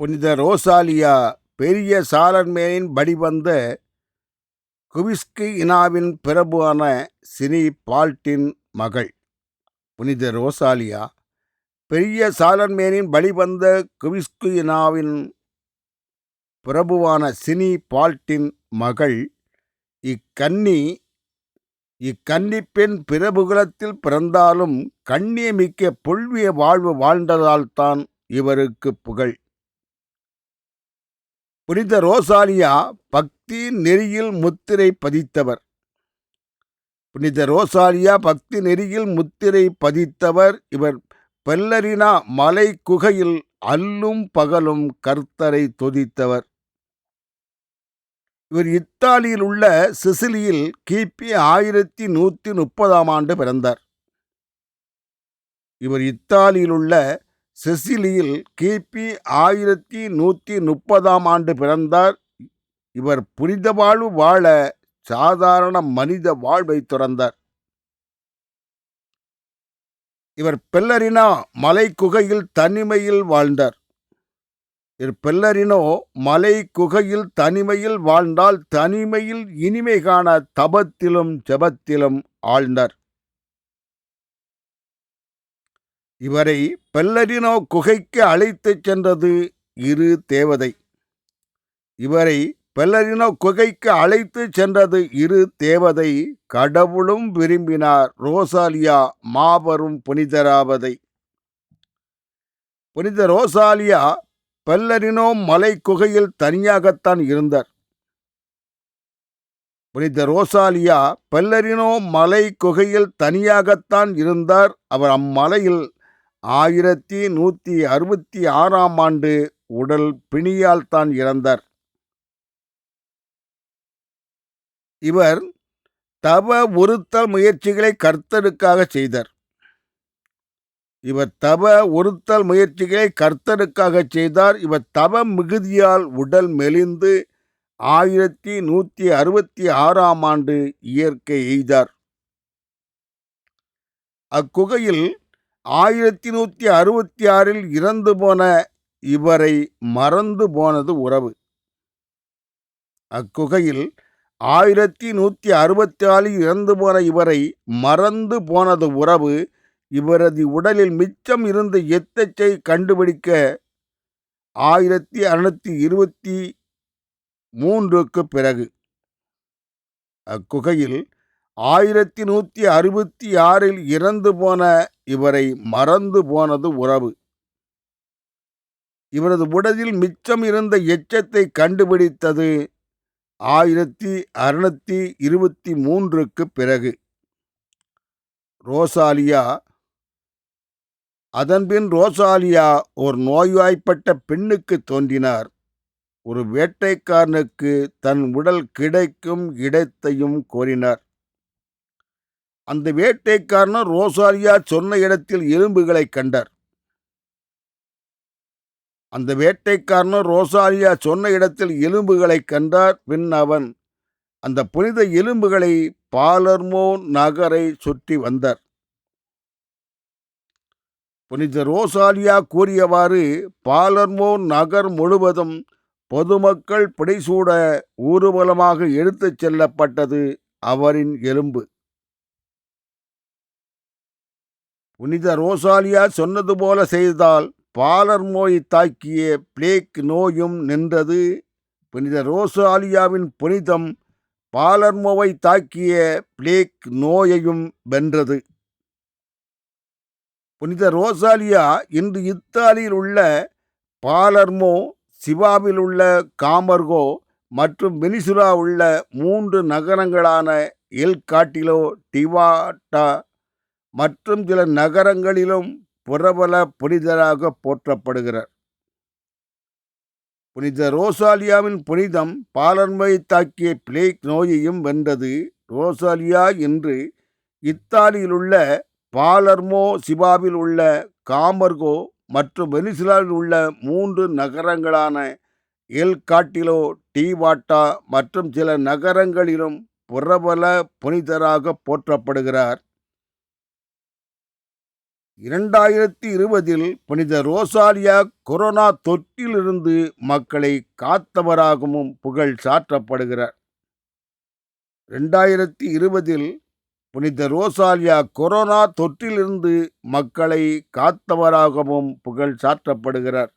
புனித ரோசாலியா பெரிய சாலன்மேனின் வடிவந்த குவிஸ்கு இனாவின் பிரபுவான சினி பால்ட்டின் மகள். புனித ரோசாலியா பெரிய சாலன்மேனின் வழிவந்த குவிஸ்கு இனாவின் பிரபுவான சினி பால்ட்டின் மகள். இக்கன்னி இக்கன்னி பெண் பிரபுகுலத்தில் பிறந்தாலும் கண்ணியமிக்க புல்விய வாழ்வு வாழ்ந்ததால்தான் இவருக்கு புகழ். புனித ரோசாலியா பக்தி நெறியில் முத்திரை பதித்தவர். புனித ரோசாலியா பக்தி நெறியில் முத்திரை பதித்தவர். இவர் பெல்லரினா மலை குகையில் அல்லும் பகலும் கர்த்தரை துதித்தவர். இவர் இத்தாலியில் உள்ள சிசிலியில் கிபி ஆயிரத்தி நூற்றி முப்பதாம் ஆண்டு பிறந்தார். இவர் இத்தாலியில் உள்ள செசிலியில் கிபி ஆயிரத்தி நூற்றி முப்பதாம் ஆண்டு பிறந்தார். இவர் புனித வாழ்வு வாழ சாதாரண மனித வாழ்வை துறந்தார். இவர் பெல்லரினா மலை குகையில் தனிமையில் வாழ்ந்தார். இவர் பெல்லரினோ மலை குகையில் தனிமையில் வாழ்ந்தால் தனிமையில் இனிமை காண தபத்திலும் ஜபத்திலும் ஆழ்ந்தார். இவரை பெல்லரினோ குகைக்கு அழைத்துச் சென்றது இரு தேவதை. இவரை பெல்லரினோ குகைக்கு அழைத்து சென்றது இரு தேவதை கடவுளும் விரும்பினார் ரோசாலியா மாபெரும் புனிதராவதை. புனித ரோசாலியா பெல்லரினோ மலை குகையில் தனியாகத்தான் இருந்தார். புனித ரோசாலியா பெல்லரினோ மலை குகையில் தனியாகத்தான் இருந்தார். அவர் அம்மலையில் ஆயிரத்தி நூற்றி அறுபத்தி ஆறாம் ஆண்டு உடல் பிணியால் தான் இறந்தார். இவர் தவ ஒருத்தல் முயற்சிகளை கர்த்தருக்காக செய்தார். இவர் தவ ஒருத்தல் முயற்சிகளை கர்த்தருக்காக செய்தார். இவர் தவ மிகுதியால் உடல் மெலிந்து ஆயிரத்தி நூற்றி அறுபத்தி ஆறாம் ஆண்டு இயற்கை எய்தார். அக்குகையில் ஆயிரத்தி நூற்றி அறுபத்தி ஆறில் இறந்து போன இவரை மறந்து போனது உறவு. அக்குகையில் ஆயிரத்தி நூற்றி அறுபத்தி ஆறில் இறந்து போன இவரை மறந்து போனது உறவு இவரது உடலில் மிச்சம் இருந்த எத்தச்சை கண்டுபிடிக்க ஆயிரத்தி அறுநூற்றி இருபத்தி மூன்றுக்கு பிறகு. அக்குகையில் ஆயிரத்தி நூற்றி அறுபத்தி ஆறில் இறந்து போன இவரை மறந்து போனது உறவு. இவரது உடலில் மிச்சம் இருந்த எச்சத்தை கண்டுபிடித்தது ஆயிரத்தி அறுநூத்தி இருபத்தி மூன்றுக்கு பிறகு. ரோசாலியா அதன்பின் ரோசாலியா ஒரு நோய்வாய்ப்பட்ட பெண்ணுக்கு தோன்றினார். ஒரு வேட்டைக்காரனுக்கு தன் உடல் கிடைக்கும் இடத்தையும் கோரினார். அந்த வேட்டைக்காரனும் ரோசாலியா சொன்ன இடத்தில் எலும்புகளை கண்டார். அந்த வேட்டைக்காரனும் ரோசாலியா சொன்ன இடத்தில் எலும்புகளை கண்டார். பின் அவன் அந்த புனித எலும்புகளை பாலர்மோ நகரை சுற்றி வந்தார். புனித ரோசாலியா கூறியவாறு பாலர்மோ நகர் முழுவதும் பொதுமக்கள் பிடைசூட ஊர்வலமாக எடுத்துச் செல்லப்பட்டது அவரின் எலும்பு. புனித ரோசாலியா சொன்னது போல செய்தால் பாலர்மோயை தாக்கிய பிளேக் நோயும் நின்றது. புனித ரோசாலியாவின் புனிதம் பாலர்மோவை தாக்கிய பிளேக் நோயையும் வென்றது. புனித ரோசாலியா இன்று இத்தாலியில் உள்ள பாலர்மோ சிவாவில் உள்ள காமர்கோ மற்றும் வெனிசுலா உள்ள மூன்று நகரங்களான எல்காட்டிலோ டிவாட்டா மற்றும் சில நகரங்களிலும் புறபல புனிதராக போற்றப்படுகிறார். புனித ரோசாலியாவின் புனிதம் பாலர்மை தாக்கிய பிளேக் நோயையும் வென்றது. ரோசாலியா என்று இத்தாலியில் உள்ள பாலர்மோ சிபாவில் உள்ள காமர்கோ மற்றும் வெனிசுலாவில் உள்ள மூன்று நகரங்களான எல் காட்டிலோ டீவாட்டா மற்றும் சில நகரங்களிலும் பிரபல புனிதராக போற்றப்படுகிறார். இரண்டாயிரத்தி இருபதில் புனித ரோசாரியா கொரோனா தொற்றிலிருந்து மக்களை காத்தவராகவும் புகழ் சாற்றப்படுகிறார். ரெண்டாயிரத்தி இருபதில் புனித ரோசாலியா கொரோனா தொற்றிலிருந்து மக்களை காத்தவராகவும் புகழ் சாற்றப்படுகிறார்.